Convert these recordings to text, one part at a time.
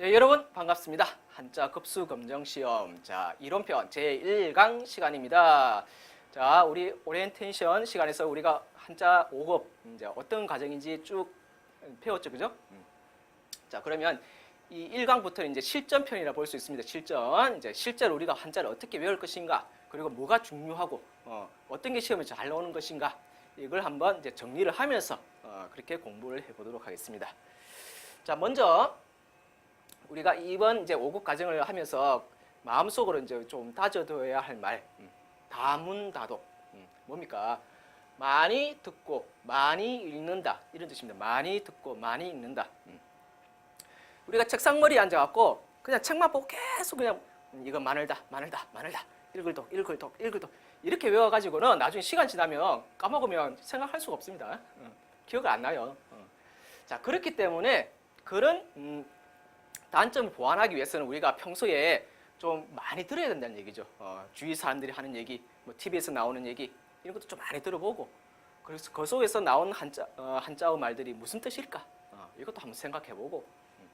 네, 여러분 반갑습니다. 한자 급수 검정 시험 자 이론편 제 1강 시간입니다. 자 우리 오리엔테이션 시간에서 우리가 한자 5급 이제 어떤 과정인지 쭉 배웠죠, 그죠? 음. 자 그러면 이 1강부터는 이제 실전편이라 볼 수 있습니다. 실전 이제 실제로 우리가 한자를 어떻게 외울 것인가 그리고 뭐가 중요하고 어, 어떤 게 시험에 잘 나오는 것인가 이걸 한번 이제 정리를 하면서 어, 그렇게 공부를 해보도록 하겠습니다. 자 먼저 우리가 이번 이제 5급 과정을 하면서 마음속으로 이제 좀 다져둬야 할 말, 음, 다문다독, 음, 뭡니까? 많이 듣고 많이 읽는다 이런 뜻입니다. 많이 듣고 많이 읽는다. 음. 우리가 책상머리에 앉아갖고 그냥 책만 보고 계속 그냥 음, 이거 마늘다, 마늘다, 마늘다, 읽을독, 읽을독, 읽을독 이렇게 외워가지고는 나중에 시간 지나면 까먹으면 생각할 수가 없습니다. 어, 기억이 안 나요. 어. 자 그렇기 때문에 그런 음, 단점을 보완하기 위해서는 우리가 평소에 좀 많이 들어야 된다는 얘기죠. 어, 주위 사람들이 하는 얘기, 뭐 TV에서 나오는 얘기 이런 것도 좀 많이 들어보고 그래서 그 속에서 나온 한자 어, 한자어 말들이 무슨 뜻일까? 어, 이것도 한번 생각해보고 음,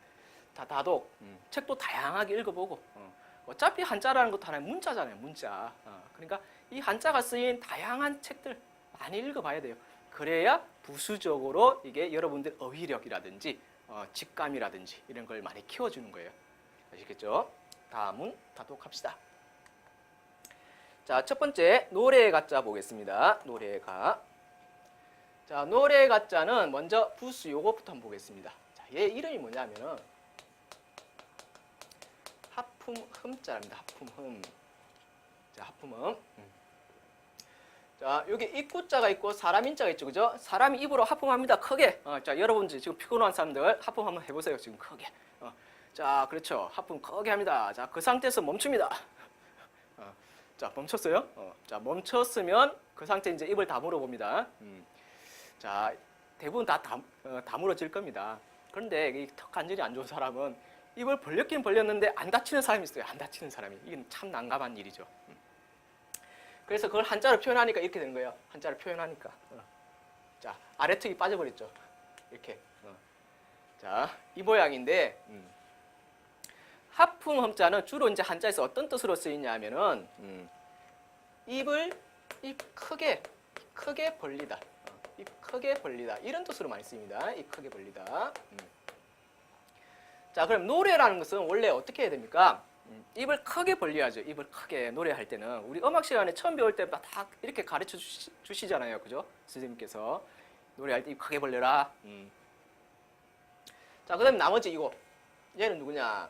다 다독 음, 책도 다양하게 읽어보고 어, 어차피 한자라는 것도 하나의 문자잖아요. 문자. 어, 그러니까 이 한자가 쓰인 다양한 책들 많이 읽어봐야 돼요. 그래야 부수적으로 이게 여러분들 어휘력이라든지 어, 직감이라든지 이런 걸 많이 키워주는 거예요. 아시겠죠? 다음은 다독합시다. 자, 첫 번째 노래 가짜 보겠습니다. 노래 가. 자, 노래 가짜는 먼저 부수 요거부터 한번 보겠습니다. 자, 얘 이름이 뭐냐면은 하품 흠자입니다. 하품 흠. 자, 하품 흠. 음. 자, 여기 입구자가 있고 사람 인자가 있죠. 그죠? 사람이 입으로 하품합니다. 크게. 어, 자, 여러분들 지금 피곤한 사람들 하품 한번 해보세요. 지금 크게. 어, 자, 그렇죠. 하품 크게 합니다. 자, 그 상태에서 멈춥니다. 어, 자, 멈췄어요? 어, 자, 멈췄으면 그 상태 이제 입을 다물어 봅니다. 음. 자, 대부분 다 다, 어, 다물어질 겁니다. 그런데 이턱 관절이 안 좋은 사람은 입을 벌렸긴 벌렸는데 안 다치는 사람이 있어요. 안 다치는 사람이. 이건 참 난감한 일이죠. 음. 그래서 그걸 한자로 표현하니까 이렇게 되는 거예요. 한자로 표현하니까. 어. 자, 아래턱이 빠져버렸죠. 이렇게. 어. 자, 이 모양인데, 음. 하품 험자는 주로 이제 한자에서 어떤 뜻으로 쓰이냐 하면은, 음. 입을, 입 크게, 크게 벌리다. 어. 입 크게 벌리다. 이런 뜻으로 많이 쓰입니다. 입 크게 벌리다. 음. 자, 그럼 노래라는 것은 원래 어떻게 해야 됩니까? 음, 입을 크게 벌려야죠. 입을 크게 노래할 때는 우리 음악 시간에 처음 배울 때 다 이렇게 가르쳐 주시, 잖아요 그죠? 선생님께서 노래할 때 입 크게 벌려라. 음. 자, 그다음 나머지 이거 얘는 누구냐?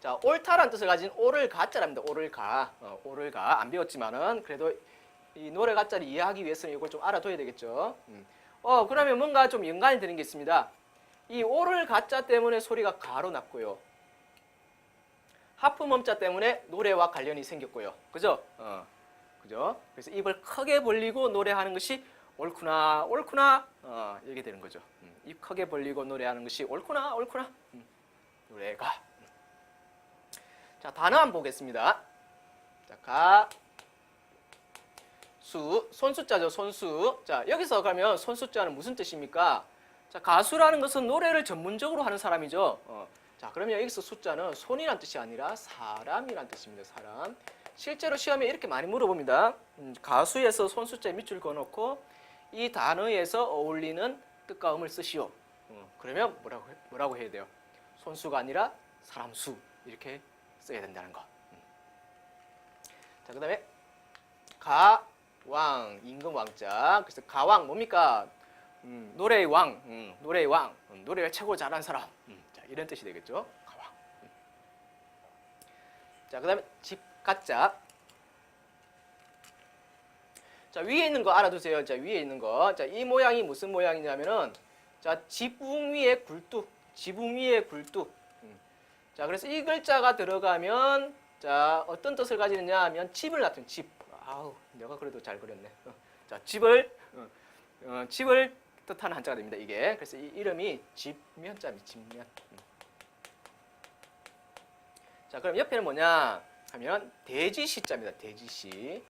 자, 옳다라는 뜻을 가진 오를 가짜랍니다. 오를 가. 어, 오를 가. 안 배웠지만은 그래도 이 노래 가짜를 이해하기 위해서는 이걸 좀 알아둬야 되겠죠. 음. 어, 그러면 뭔가 좀 연관이 되는 게 있습니다. 이 오를 가짜 때문에 소리가 가로 났고요. 하품 음자 때문에 노래와 관련이 생겼고요. 그죠? 어, 그죠? 그래서 입을 크게 벌리고 노래하는 것이 옳구나, 옳구나, 어, 이렇게 되는 거죠. 음, 입 크게 벌리고 노래하는 것이 옳구나, 옳구나, 음, 노래가. 음. 자, 단어 한번 보겠습니다. 자, 가, 수, 손수자죠, 손수. 자, 여기서 그러면 손수자는 무슨 뜻입니까? 자, 가수라는 것은 노래를 전문적으로 하는 사람이죠. 어. 자, 그러면 여기서 숫자는 손이란 뜻이 아니라 사람이란 뜻입니다. 사람. 실제로 시험에 이렇게 많이 물어봅니다. 음, 가수에서 손 숫자에 밑줄 그어놓고 이 단어에서 어울리는 뜻과 음을 쓰시오. 어, 그러면 뭐라고 해- 뭐라고 해야 돼요? 손수가 아니라 사람 수 이렇게 써야 된다는 거. 음. 자, 그다음에 가왕 임금 왕자. 그래서 가왕 뭡니까? 음, 노래의 왕, 음, 노래의 왕, 음, 노래를 최고 잘하는 사람. 음, 자, 이런 뜻이 되겠죠. 가왕. 음. 자, 그다음에 집 가짜. 자, 위에 있는 거 알아두세요. 자, 위에 있는 거. 자, 이 모양이 무슨 모양이냐면은 자, 지붕 위에 굴뚝. 지붕 위에 굴뚝. 음. 자, 그래서 이 글자가 들어가면 자, 어떤 뜻을 가지느냐 하면 집을 나타낸 집. 아우, 내가 그래도 잘 그렸네. 어. 자, 집을 어, 어, 집을 뜻하는 한자가 됩니다. 이게 그래서 이 이름이 집면자입니다. 집면. 음. 자, 그럼 옆에는 뭐냐 하면 돼지시자입니다. 돼지시.